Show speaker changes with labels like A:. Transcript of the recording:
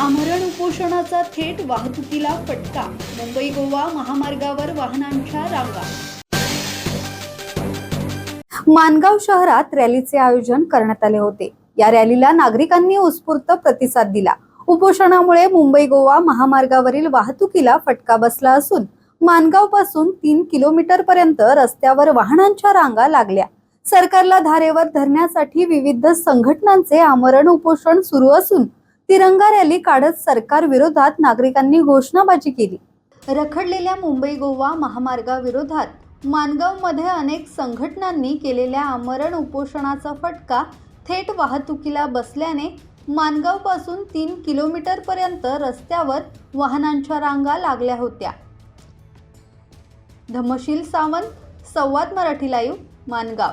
A: आमरण उपोषणाचा थेट वाहतुकीला फटका. मुंबई गोवा महामार्गावर वाहनांच्या रांगा.
B: मानगाव शहरात रॅलीचे आयोजन करण्यात आले होते. या रॅलीला नागरिकांनी उत्स्फूर्त प्रतिसाद दिला. उपोषणामुळे मुंबई गोवा महामार्गावरील वाहतुकीला फटका बसला असून मानगावपासून तीन किलोमीटर पर्यंत रस्त्यावर वाहनांच्या रांगा लागल्या. सरकारला धारेवर धरण्यासाठी विविध संघटनांचे आमरण उपोषण सुरू असून तिरंगा रॅली काढत सरकार विरोधात नागरिकांनी घोषणाबाजी केली. रखडलेल्या मुंबई गोवा महामार्गाविरोधात मानगावमध्ये अनेक संघटनांनी केलेल्या आमरण उपोषणाचा फटका थेट वाहतुकीला बसल्याने मानगावपासून तीन किलोमीटरपर्यंत रस्त्यावर वाहनांच्या रांगा लागल्या होत्या. धमशील सावंत संवाद मराठी लाईव्ह मानगाव.